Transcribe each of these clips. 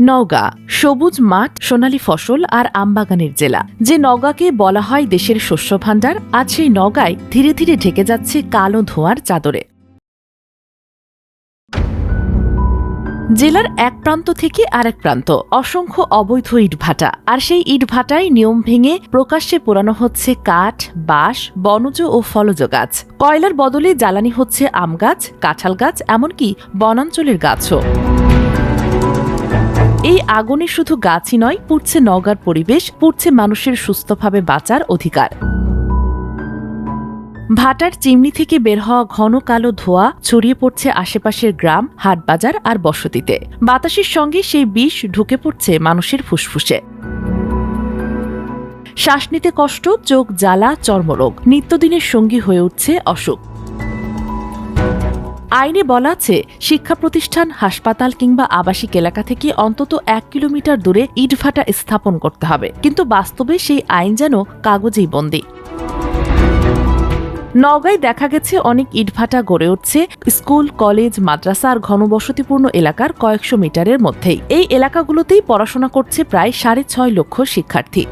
নওগাঁ, সবুজ মাঠ, সোনালী ফসল আর আমবাগানের জেলা। যে নওগাঁকে বলা হয় দেশের শস্য ভাণ্ডার, আজ সেই নওগাঁয় ধীরে ধীরে ঢেকে যাচ্ছে কালো ধোঁয়ার চাদরে। জেলার এক প্রান্ত থেকে আরেক প্রান্ত, অসংখ্য অবৈধ ইটভাটা। আর সেই ইটভাটায় নিয়ম ভেঙে প্রকাশ্যে পোড়ানো হচ্ছে কাঠ, বাঁশ, বনজ ও ফলজ গাছ। কয়লার বদলে জ্বালানি হচ্ছে আম গাছ, কাঁঠাল গাছ, এমনকি বনাঞ্চলের গাছও। এই আগুনে শুধু গাছই নয়, পুড়ছে নগার পরিবেশ, পুড়ছে মানুষের সুস্থভাবে বাঁচার অধিকার। ভাটার চিমনি থেকে বের হওয়া ঘন কালো ধোঁয়া ছড়িয়ে পড়ছে আশেপাশের গ্রাম, হাটবাজার আর বসতিতে। বাতাসের সঙ্গে সেই বিষ ঢুকে পড়ছে মানুষের ফুসফুসে। শ্বাস নিতে কষ্ট, চোখ জ্বালা, চর্মরোগ। নিত্যদিনের সঙ্গী হয়ে উঠছে অসুখ। আইনে বলা আছে, শিক্ষা প্রতিষ্ঠান, হাসপাতাল কিংবা আবাসিক এলাকা থেকে অন্তত এক কিলোমিটার দূরে ইটভাটা স্থাপন করতে হবে। কিন্তু বাস্তবে সেই আইন যেন কাগজেই বন্দী। নওগাঁয় দেখা গেছে অনেক ইটভাটা গড়ে উঠছে স্কুল, কলেজ, মাদ্রাসা আর ঘনবসতিপূর্ণ এলাকার কয়েকশো মিটারের মধ্যেই। এই এলাকাগুলোতেই পড়াশোনা করছে প্রায় সাড়ে ছয় লক্ষ শিক্ষার্থী।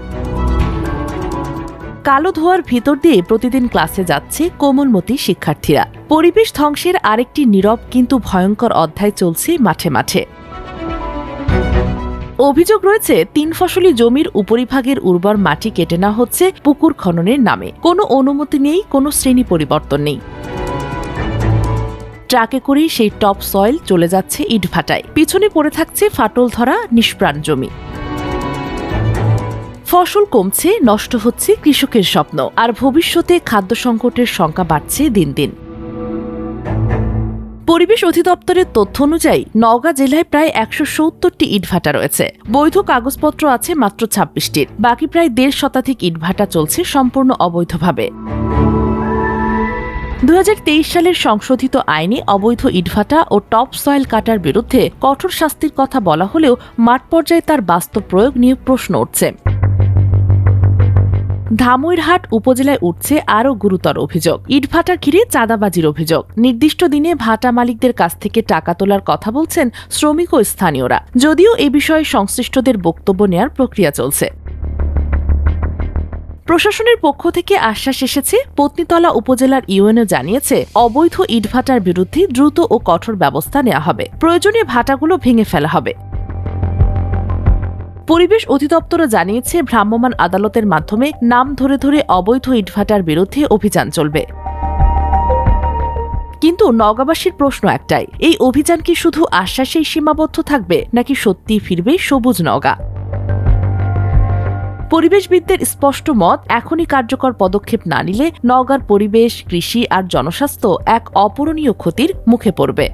কালো ধোয়ার ভিতর দিয়ে প্রতিদিন ক্লাসে যাচ্ছে কোমলমতি শিক্ষার্থীরা। পরিবেশ ধ্বংসের আরেকটি নীরব কিন্তু ভয়ঙ্কর অধ্যায় চলছে মাঠে মাঠে। অভিযোগ রয়েছে, তিন ফসলি জমির উপরিভাগের উর্বর মাটি কেটে নেওয়া হচ্ছে পুকুর খননের নামে। কোনো অনুমতি নেই, কোনো শ্রেণি পরিবর্তন নেই। ট্রাকে করেই সেই টপ সয়েল চলে যাচ্ছে ইটভাটায়। পিছনে পড়ে থাকছে ফাটল ধরা নিষ্প্রাণ জমি। ফসল কমছে, নষ্ট হচ্ছে কৃষকের স্বপ্ন, আর ভবিষ্যতে খাদ্য সংকটের সংখ্যা বাড়ছে দিন দিন। পরিবেশ অধিদপ্তরের তথ্য অনুযায়ী নওগাঁ জেলায় প্রায় একশো সত্তরটি ইটভাটা রয়েছে। বৈধ কাগজপত্র আছে মাত্র ছাব্বিশটির। বাকি প্রায় দেড় শতাধিক ইটভাটা চলছে সম্পূর্ণ অবৈধভাবে। দু হাজার তেইশ সালের সংশোধিত আইনে অবৈধ ইটভাটা ও টপ সয়েল কাটার বিরুদ্ধে কঠোর শাস্তির কথা বলা হলেও মাঠ পর্যায়ে তার বাস্তব প্রয়োগ নিয়ে প্রশ্ন উঠছে। ধামইরহাট উপজেলায় উঠছে আরও গুরুতর অভিযোগ। ইটভাটা ঘিরে চাঁদাবাজির অভিযোগ। নির্দিষ্ট দিনে ভাটা মালিকদের কাছ থেকে টাকা তোলার কথা বলছেন শ্রমিক ও স্থানীয়রা। যদিও এ বিষয়ে সংশ্লিষ্টদের বক্তব্য নেয়ার প্রক্রিয়া চলছে। প্রশাসনের পক্ষ থেকে আশ্বাস এসেছে, পত্নীতলা উপজেলার ইউএনও জানিয়েছে, অবৈধ ইটভাটার বিরুদ্ধে দ্রুত ও কঠোর ব্যবস্থা নেওয়া হবে। প্রয়োজনে ভাটাগুলো ভেঙে ফেলা হবে। পরিবেশ অধিদপ্তরও জানিয়েছে, ভ্রাম্যমাণ আদালতের মাধ্যমে নাম ধরে ধরে অবৈধ ইটভাটার বিরুদ্ধে অভিযান চলবে। কিন্তু নগাবাসীর প্রশ্ন একটাই, এই অভিযান কি শুধু আশ্বাসেই সীমাবদ্ধ থাকবে, নাকি সত্যি ফিরবে সবুজ নগা পরিবেশবিদদের স্পষ্ট মত, এখনই কার্যকর পদক্ষেপ না নিলে নওগাঁর পরিবেশ, কৃষি আর জনস্বাস্থ্য এক অপূরণীয় ক্ষতির মুখে পড়বে।